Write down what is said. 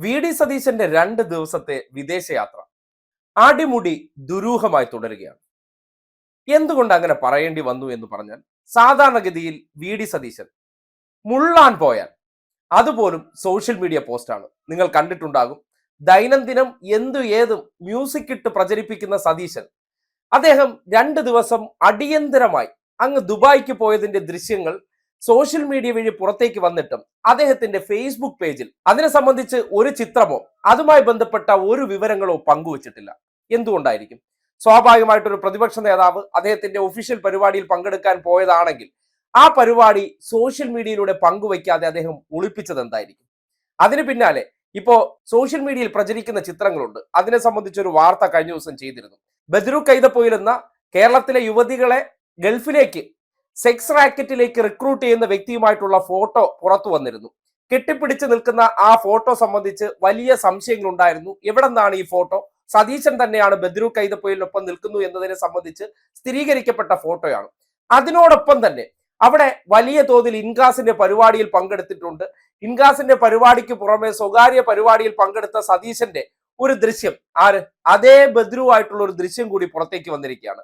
V D സതീശന്റെ രണ്ട് ദിവസത്തെ വിദേശയാത്ര അടിമുടി ദുരൂഹമായി തുടരുകയാണ്. എന്തുകൊണ്ട് അങ്ങനെ പറയേണ്ടി വന്നു എന്ന് പറഞ്ഞാൽ സാധാരണഗതിയിൽ വി ഡി സതീശൻ മുള്ളാൻ പോയാൽ അതുപോലും സോഷ്യൽ മീഡിയ പോസ്റ്റാണ് നിങ്ങൾ കണ്ടിട്ടുണ്ടാകും. ദൈനംദിനം എന്തു ഏതും മ്യൂസിക് ഇട്ട് പ്രചരിപ്പിക്കുന്ന സതീശൻ അദ്ദേഹം രണ്ട് ദിവസം അടിയന്തരമായി അങ്ങ് ദുബായിക്ക് പോയതിന്റെ ദൃശ്യങ്ങൾ സോഷ്യൽ മീഡിയ വഴി പുറത്തേക്ക് വന്നിട്ടും അദ്ദേഹത്തിന്റെ ഫേസ്ബുക്ക് പേജിൽ അതിനെ സംബന്ധിച്ച് ഒരു ചിത്രമോ അതുമായി ബന്ധപ്പെട്ട ഒരു വിവരങ്ങളോ പങ്കുവച്ചിട്ടില്ല. എന്തുകൊണ്ടായിരിക്കും? സ്വാഭാവികമായിട്ടൊരു പ്രതിപക്ഷ നേതാവ് അദ്ദേഹത്തിന്റെ ഒഫീഷ്യൽ പരിപാടിയിൽ പങ്കെടുക്കാൻ പോയതാണെങ്കിൽ ആ പരിപാടി സോഷ്യൽ മീഡിയയിലൂടെ പങ്കുവയ്ക്കാതെ അദ്ദേഹം ഒളിപ്പിച്ചത് എന്തായിരിക്കും? അതിന് പിന്നാലെ ഇപ്പോ സോഷ്യൽ മീഡിയയിൽ പ്രചരിക്കുന്ന ചിത്രങ്ങളുണ്ട്. അതിനെ സംബന്ധിച്ചൊരു വാർത്ത കഴിഞ്ഞ ദിവസം ചെയ്തിരുന്നു. ബദ്രു കൈതപ്പൊയിൽ എന്ന കേരളത്തിലെ യുവതികളെ ഗൾഫിലേക്ക് സെക്സ് റാക്കറ്റിലേക്ക് റിക്രൂട്ട് ചെയ്യുന്ന വ്യക്തിയുമായിട്ടുള്ള ഫോട്ടോ പുറത്തു വന്നിരുന്നു. കെട്ടിപ്പിടിച്ച് നിൽക്കുന്ന ആ ഫോട്ടോ സംബന്ധിച്ച് വലിയ സംശയങ്ങൾ ഉണ്ടായിരുന്നു എവിടെ നിന്നാണ് ഈ ഫോട്ടോ സതീശൻ തന്നെയാണ് ബദ്രു കൈതപ്പൊയിലിനൊപ്പം നിൽക്കുന്നു എന്നതിനെ സംബന്ധിച്ച് സ്ഥിരീകരിക്കപ്പെട്ട ഫോട്ടോയാണ് അതിനോടൊപ്പം തന്നെ അവിടെ വലിയ തോതിൽ ഇൻകാസിന്റെ പരിപാടിയിൽ പങ്കെടുത്തിട്ടുണ്ട്. ഇൻഗാസിന്റെ പരിപാടിക്ക് പുറമെ സ്വകാര്യ പരിപാടിയിൽ പങ്കെടുത്ത സതീശന്റെ ഒരു ദൃശ്യം ആര്? അതേ ബദ്രു ആയിട്ടുള്ള ഒരു ദൃശ്യം കൂടി പുറത്തേക്ക് വന്നിരിക്കുകയാണ്.